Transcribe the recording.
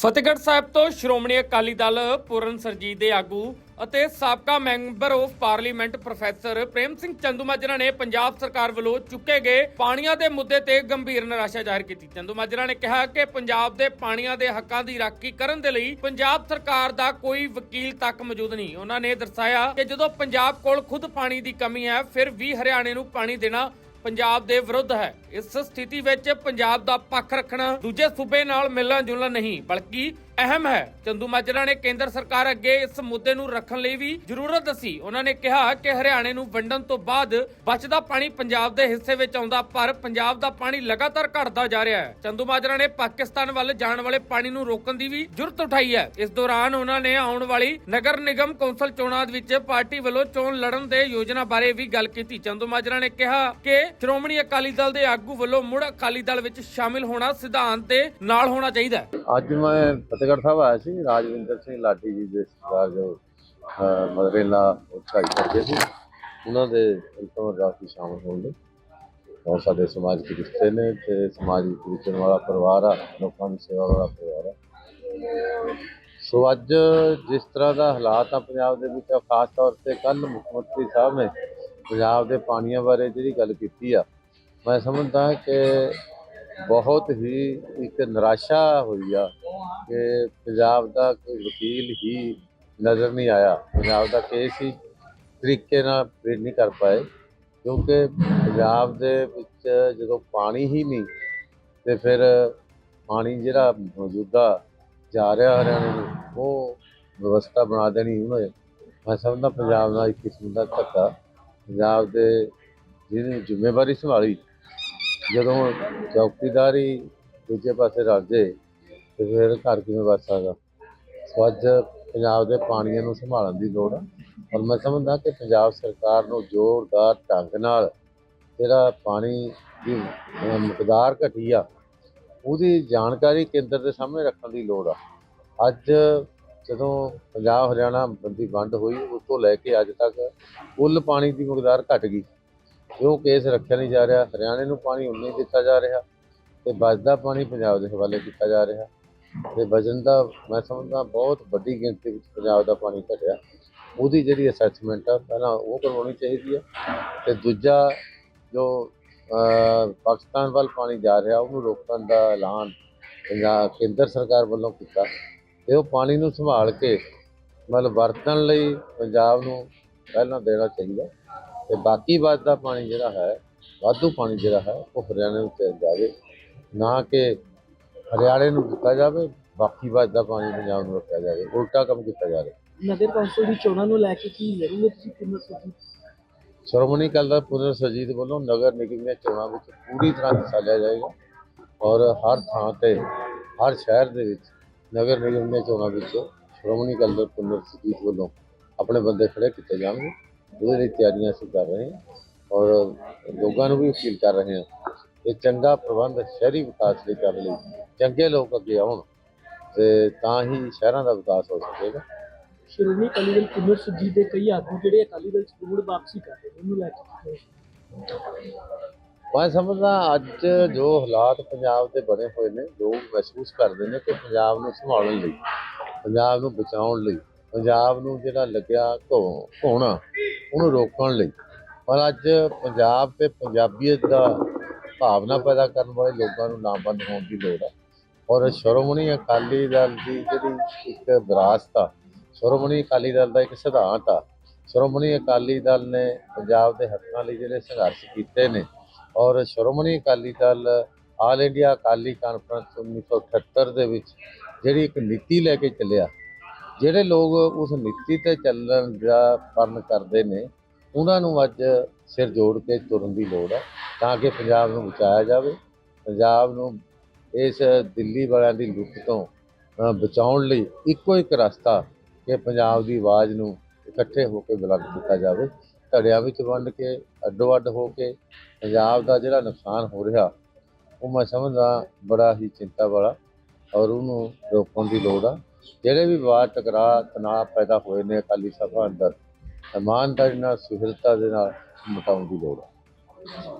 ਫਤਿਹਗੜ੍ਹ ਸਾਹਿਬ ਤੋਂ ਸ਼੍ਰੋਮਣੀ ਅਕਾਲੀ ਦਲ ਪੂਰਨ ਸਰਜੀਤ ਦੇ ਆਗੂ ਅਤੇ ਸਾਬਕਾ member of parliament professor Prem Singh Chandumajra ਨੇ ਪੰਜਾਬ ਸਰਕਾਰ ਵੱਲੋਂ ਚੁੱਕੇ ਗਏ ਪਾਣੀਆਂ ਦੇ ਮੁੱਦੇ ਤੇ ਗੰਭੀਰ ਨਿਰਾਸ਼ਾ ਜ਼ਾਹਿਰ ਕੀਤੀ। ਚੰਦੂਮਾਜਰਾ ਨੇ ਕਿਹਾ ਕਿ ਪੰਜਾਬ ਦੇ ਪਾਣੀਆਂ ਦੇ ਹੱਕਾਂ ਦੀ ਰਾਖੀ ਕਰਨ ਦੇ ਲਈ ਪੰਜਾਬ ਸਰਕਾਰ ਦਾ ਕੋਈ ਵਕੀਲ ਤੱਕ ਮੌਜੂਦ ਨਹੀਂ। ਉਹਨਾਂ ਨੇ ਦਰਸਾਇਆ ਕਿ ਜਦੋਂ ਪੰਜਾਬ ਕੋਲ ਖੁਦ ਪਾਣੀ ਦੀ ਕਮੀ ਹੈ, ਫਿਰ ਵੀ ਹਰਿਆਣੇ ਨੂੰ ਪਾਣੀ ਦੇਣਾ ਪੰਜਾਬ ਦੇ ਵਿਰੁੱਧ ਹੈ। ਇਸ ਸਥਿਤੀ ਵਿੱਚ ਪੰਜਾਬ ਦਾ ਪੱਖ ਰੱਖਣਾ ਦੂਜੇ ਸੂਬੇ ਨਾਲ ਮਿਲਣਾ ਜੁਲਣਾ ਨਹੀਂ, ਬਲਕਿ ਅਹਿਮ ਹੈ। ਚੰਦੂ ਮਾਜਰਾ ਨੇ ਕੇਂਦਰ ਸਰਕਾਰ ਅੱਗੇ ਇਸ ਮੁੱਦੇ ਨੂੰ ਰੱਖਣ ਲਈ ਵੀ ਜ਼ਰੂਰਤ ਦੱਸੀ। ਉਹਨਾਂ ਨੇ ਕਿਹਾ ਕਿ ਹਰਿਆਣੇ ਨੂੰ ਵੰਡਣ ਤੋਂ ਬਾਅਦ ਬਚਦਾ ਪਾਣੀ ਪੰਜਾਬ ਦੇ ਹਿੱਸੇ ਵਿੱਚ ਆਉਂਦਾ, ਪਰ ਪੰਜਾਬ ਦਾ ਪਾਣੀ ਲਗਾਤਾਰ ਘਟਦਾ ਜਾ ਰਿਹਾ ਹੈ। ਚੰਦੂ ਮਾਜਰਾ ਨੇ ਪਾਕਿਸਤਾਨ ਵੱਲ ਜਾਣ ਵਾਲੇ ਪਾਣੀ ਨੂੰ ਰੋਕਣ ਦੀ ਵੀ ਜ਼ਰੂਰਤ ਉਠਾਈ ਹੈ। ਇਸ ਦੌਰਾਨ ਉਹਨਾਂ ਨੇ ਆਉਣ ਵਾਲੀ ਨਗਰ ਨਿਗਮ ਕੌਂਸਲ ਚੋਣਾਂ ਵਿੱਚ ਪਾਰਟੀ ਵੱਲੋਂ ਚੋਣ ਲੜਨ ਦੇ ਯੋਜਨਾ ਬਾਰੇ ਵੀ ਗੱਲ ਕੀਤੀ। ਚੰਦੂ ਮਾਜਰਾ ਨੇ ਕਿਹਾ ਕਿ ਸ਼੍ਰੋਮਣੀ ਅਕਾਲੀ ਦਲ ਦੇ ਆਗੂ ਵੱਲੋਂ ਮੁੜ ਅਕਾਲੀ ਦਲ ਵਿੱਚ ਸ਼ਾਮਿਲ ਹੋਣਾ ਸਿਧਾਂਤ ਦੇ ਨਾਲ ਹੋਣਾ ਚਾਹੀਦਾ ਹੈ। ਅੱਜ ਮੈਂ ਫਤਿਹਗੜ੍ਹ ਸਾਹਿਬ ਆਇਆ ਸੀ, ਰਾਜਵਿੰਦਰ ਸਿੰਘ ਲਾਡੀ ਜੀ ਦੇ ਸਰਦਾਰ ਜੋ ਮਦਰੇਲਾ ਉਚਾਈ ਕਰਦੇ ਸੀ, ਉਹਨਾਂ ਦੇ ਅੰਤਮ ਰਾਤੀ ਸ਼ਾਮਲ ਹੋਣ ਦੇ ਬਹੁਤ ਸਾਡੇ ਸਮਾਜਿਕ ਰਿਸ਼ਤੇ ਨੇ ਤੇ ਸਮਾਜਿਕ ਵਿਚਰਨ ਵਾਲਾ ਪਰਿਵਾਰ ਆ, ਲੋਕਾਂ ਦੀ ਸੇਵਾ ਵਾਲਾ ਪਰਿਵਾਰ ਆ। ਸੋ ਅੱਜ ਜਿਸ ਤਰ੍ਹਾਂ ਦਾ ਹਾਲਾਤ ਆ ਪੰਜਾਬ ਦੇ ਵਿੱਚ ਖਾਸ ਤੌਰ ਤੇ ਕੱਲ ਮੁੱਖ ਮੰਤਰੀ ਸਾਹਿਬ ਨੇ ਪੰਜਾਬ ਦੇ ਪਾਣੀਆਂ ਬਾਰੇ ਜਿਹੜੀ ਗੱਲ ਕੀਤੀ ਆ, ਮੈਂ ਸਮਝਦਾ ਕਿ ਬਹੁਤ ਹੀ ਇੱਕ ਨਿਰਾਸ਼ਾ ਹੋਈ ਆ ਕਿ ਪੰਜਾਬ ਦਾ ਕੋਈ ਵਕੀਲ ਹੀ ਨਜ਼ਰ ਨਹੀਂ ਆਇਆ। ਪੰਜਾਬ ਦਾ ਕੇਸ ਹੀ ਤਰੀਕੇ ਨਾਲ ਪੇਸ਼ ਨਹੀਂ ਕਰ ਪਾਏ, ਕਿਉਂਕਿ ਪੰਜਾਬ ਦੇ ਵਿੱਚ ਜਦੋਂ ਪਾਣੀ ਹੀ ਨਹੀਂ ਤੇ ਫਿਰ ਪਾਣੀ ਜਿਹੜਾ ਮੌਜੂਦਾ ਜਾ ਰਿਹਾ ਹਰਿਆਣੇ ਨੂੰ, ਉਹ ਵਿਵਸਥਾ ਬਣਾ ਦੇਣੀ ਉਹਨੇ ਮੈਂ ਸਮਝਦਾ ਪੰਜਾਬ ਦਾ ਇੱਕ ਕਿਸਮ ਦਾ ਧੱਕਾ। ਪੰਜਾਬ ਦੇ ਜਿਹਨੇ ਜ਼ਿੰਮੇਵਾਰੀ ਸੰਭਾਲੀ ਜਦੋਂ ਚੌਕੀਦਾਰ ਹੀ ਦੂਜੇ ਪਾਸੇ ਰੱਖ ਜੇ, ਤੇ ਫਿਰ ਘਰ ਕਿਵੇਂ ਵੱਸ ਸਕਦਾ? ਸੋ ਅੱਜ ਪੰਜਾਬ ਦੇ ਪਾਣੀਆਂ ਨੂੰ ਸੰਭਾਲਣ ਦੀ ਲੋੜ ਆ। ਔਰ ਮੈਂ ਸਮਝਦਾ ਕਿ ਪੰਜਾਬ ਸਰਕਾਰ ਨੂੰ ਜ਼ੋਰਦਾਰ ਢੰਗ ਨਾਲ ਜਿਹੜਾ ਪਾਣੀ ਦੀ ਮਕਦਾਰ ਘਟੀ ਆ, ਉਹਦੀ ਜਾਣਕਾਰੀ ਕੇਂਦਰ ਦੇ ਸਾਹਮਣੇ ਰੱਖਣ ਦੀ ਲੋੜ ਆ। ਅੱਜ ਜਦੋਂ ਪੰਜਾਬ ਹਰਿਆਣਾ ਬੰਦੀ ਵੰਡ ਹੋਈ, ਉਸ ਤੋਂ ਲੈ ਕੇ ਅੱਜ ਤੱਕ ਕੁੱਲ ਪਾਣੀ ਦੀ ਮਕਦਾਰ ਘਟ ਗਈ। ਜੋ ਕੇਸ ਰੱਖਿਆ ਨਹੀਂ ਜਾ ਰਿਹਾ, ਹਰਿਆਣੇ ਨੂੰ ਪਾਣੀ ਉਨਾ ਦਿੱਤਾ ਜਾ ਰਿਹਾ ਤੇ ਬਚਦਾ ਪਾਣੀ ਪੰਜਾਬ ਦੇ ਹਵਾਲੇ ਕੀਤਾ ਜਾ ਰਿਹਾ। ਤੇ ਵਜਨ ਦਾ ਮੈਂ ਸਮਝਦਾ ਬਹੁਤ ਵੱਡੀ ਗਿਣਤੀ ਵਿੱਚ ਪੰਜਾਬ ਦਾ ਪਾਣੀ ਘਟਿਆ। ਉਹਦੀ ਜਿਹੜੀ ਅਸੈਸਮੈਂਟ ਆ, ਪਹਿਲਾਂ ਉਹ ਕਰਵਾਉਣੀ ਚਾਹੀਦੀ ਹੈ ਤੇ ਦੂਜਾ ਜੋ ਪਾਕਿਸਤਾਨ ਵੱਲ ਪਾਣੀ ਜਾ ਰਿਹਾ, ਉਹਨੂੰ ਰੋਕਣ ਦਾ ਐਲਾਨ ਪੰਜਾਬ, ਕੇਂਦਰ ਸਰਕਾਰ ਵੱਲੋਂ ਕੀਤਾ। ਤੇ ਉਹ ਪਾਣੀ ਨੂੰ ਸੰਭਾਲ ਕੇ ਮਤਲਬ ਵਰਤਣ ਲਈ ਪੰਜਾਬ ਨੂੰ ਪਹਿਲਾਂ ਦੇਣਾ ਚਾਹੀਦਾ। ਤੇ ਬਾਕੀ ਬਚਦਾ ਪਾਣੀ ਜਿਹੜਾ ਹੈ ਵਾਧੂ ਪਾਣੀ ਜਿਹੜਾ ਹੈ ਉਹ ਹਰਿਆਣੇ ਨੂੰ ਚਲ ਜਾਵੇ। ਨਾ ਕਿ ਹਰਿਆਣੇ ਨੂੰ ਦਿੱਤਾ ਜਾਵੇ ਬਾਕੀ ਬਚਦਾ ਪਾਣੀ ਪੰਜਾਬ ਨੂੰ ਰੱਖਿਆ ਜਾਵੇ ਉਲਟਾ ਕੰਮ ਕੀਤਾ ਜਾ ਰਿਹਾ। ਨਗਰ ਕੌਂਸਲ ਦੀ ਚੋਣਾਂ ਨੂੰ ਲੈ ਕੇ ਕੀ ਲੜੋਗੇ ਤੁਸੀਂ ਕਿੰਨਾ ਸੋਚੀ? ਸ਼੍ਰੋਮਣੀ ਪੁਨਰ ਵੱਲੋਂ ਨਗਰ ਨਿਗਮ ਦੀਆਂ ਚੋਣਾਂ ਵਿੱਚ ਪੂਰੀ ਤਰ੍ਹਾਂ ਹਿੱਸਾ ਲਿਆ ਜਾਏਗਾ ਔਰ ਹਰ ਥਾਂ ਤੇ ਹਰ ਸ਼ਹਿਰ ਦੇ ਵਿੱਚ ਨਗਰ ਨਿਗਮ ਦੀਆਂ ਚੋਣਾਂ ਵਿੱਚ ਸ਼੍ਰੋਮਣੀ ਅਕਾਲੀ ਦਲ ਪੁਨਰ ਸਰਜੀਤ ਵੱਲੋਂ ਆਪਣੇ ਬੰਦੇ ਖੜੇ ਕੀਤੇ ਜਾਣਗੇ। ਉਹਦੇ ਲਈ ਤਿਆਰੀਆਂ ਅਸੀਂ ਕਰ ਰਹੇ ਹਾਂ ਔਰ ਲੋਕਾਂ ਨੂੰ ਵੀ ਅਪੀਲ ਕਰ ਰਹੇ ਹਾਂ ਕਿ ਚੰਗਾ ਪ੍ਰਬੰਧ ਸ਼ਹਿਰੀ ਵਿਕਾਸ ਲਈ ਕਰਨ ਲਈ ਚੰਗੇ ਲੋਕ ਅੱਗੇ ਆਉਣ ਤੇ ਤਾਂ ਹੀ ਸ਼ਹਿਰਾਂ ਦਾ ਵਿਕਾਸ ਹੋ ਸਕੇਗਾ ਸ਼੍ਰੋਮਣੀ ਅਕਾਲੀ ਦਲ ਸੁਰਜੀਤ ਦੇ ਕਈ ਆਗੂ ਜਿਹੜੇ ਅਕਾਲੀ ਦਲ ਚ ਮੁੜ ਵਾਪਸੀ ਕਰ ਰਹੇ ਉਹਨੂੰ ਲੈ ਕੇ? ਮੈਂ ਸਮਝਦਾ ਅੱਜ ਜੋ ਹਾਲਾਤ ਪੰਜਾਬ ਦੇ ਬਣੇ ਹੋਏ ਨੇ ਲੋਕ ਮਹਿਸੂਸ ਕਰਦੇ ਨੇ ਕਿ ਪੰਜਾਬ ਨੂੰ ਸੰਭਾਲਣ ਲਈ ਪੰਜਾਬ ਨੂੰ ਬਚਾਉਣ ਲਈ ਪੰਜਾਬ ਨੂੰ ਜਿਹੜਾ ਲੱਗਿਆ ਘੋਣਾ ਉਹਨੂੰ ਰੋਕਣ ਲਈ। ਪਰ ਅੱਜ ਪੰਜਾਬ ਤੇ ਪੰਜਾਬੀਅਤ ਦਾ ਭਾਵਨਾ ਪੈਦਾ ਕਰਨ ਵਾਲੇ ਲੋਕਾਂ ਨੂੰ ਨਾਮਬੰਦ ਹੋਣ ਦੀ ਲੋੜ ਹੈ। ਔਰ ਸ਼੍ਰੋਮਣੀ ਅਕਾਲੀ ਦਲ ਦੀ ਜਿਹੜੀ ਇੱਕ ਵਿਰਾਸਤ ਆ, ਸ਼੍ਰੋਮਣੀ ਅਕਾਲੀ ਦਲ ਦਾ ਇੱਕ ਸਿਧਾਂਤ ਆ। ਸ਼੍ਰੋਮਣੀ ਅਕਾਲੀ ਦਲ ਨੇ ਪੰਜਾਬ ਦੇ ਹੱਕਾਂ ਲਈ ਜਿਹੜੇ ਸੰਘਰਸ਼ ਕੀਤੇ ਨੇ ਔਰ Shiromani Akali Dal all India Akali conference 1978 ਦੇ ਵਿੱਚ ਜਿਹੜੀ ਇੱਕ ਨੀਤੀ ਲੈ ਕੇ ਚੱਲਿਆ ਜਿਹੜੇ ਲੋਕ ਉਸ ਨੀਤੀ ਤੇ ਚੱਲਣ ਦਾ ਪਰਨ ਕਰਦੇ ਨੇ, ਉਹਨਾਂ ਨੂੰ ਅੱਜ ਸਿਰ ਜੋੜ ਕੇ ਤੁਰਨ ਦੀ ਲੋੜ ਹੈ, ਤਾਂ ਕਿ ਪੰਜਾਬ ਨੂੰ ਬਚਾਇਆ ਜਾਵੇ। ਪੰਜਾਬ ਨੂੰ ਇਸ ਦਿੱਲੀ ਵਾਲਿਆਂ ਦੀ ਲੁੱਟ ਤੋਂ ਬਚਾਉਣ ਲਈ ਇੱਕੋ ਇੱਕ ਰਸਤਾ ਕਿ ਪੰਜਾਬ ਦੀ ਆਵਾਜ਼ ਨੂੰ ਇਕੱਠੇ ਹੋ ਕੇ ਬੁਲੰਦ ਕੀਤਾ ਜਾਵੇ। ਧੜਿਆਂ ਵਿੱਚ ਵੰਡ ਕੇ ਅੱਡੋ ਅੱਡ ਹੋ ਕੇ ਪੰਜਾਬ ਦਾ ਜਿਹੜਾ ਨੁਕਸਾਨ ਹੋ ਰਿਹਾ, ਉਹ ਮੈਂ ਸਮਝਦਾ ਬੜਾ ਹੀ ਚਿੰਤਾ ਵਾਲਾ ਔਰ ਉਹਨੂੰ ਰੋਕਣ ਦੀ ਲੋੜ ਆ। ਜਿਹੜੇ ਵੀ ਵਿਵਾਦ ਟਕਰਾਅ, ਤਣਾਅ ਪੈਦਾ ਹੋਏ ਨੇ ਅਕਾਲੀ ਸਭਾ ਅੰਦਰ, ਇਮਾਨਦਾਰੀ ਨਾਲ ਸੁਹਿਰਦਤਾ ਦੇ ਨਾਲ ਮਿਟਾਉਣ ਦੀ ਲੋੜ ਹੈ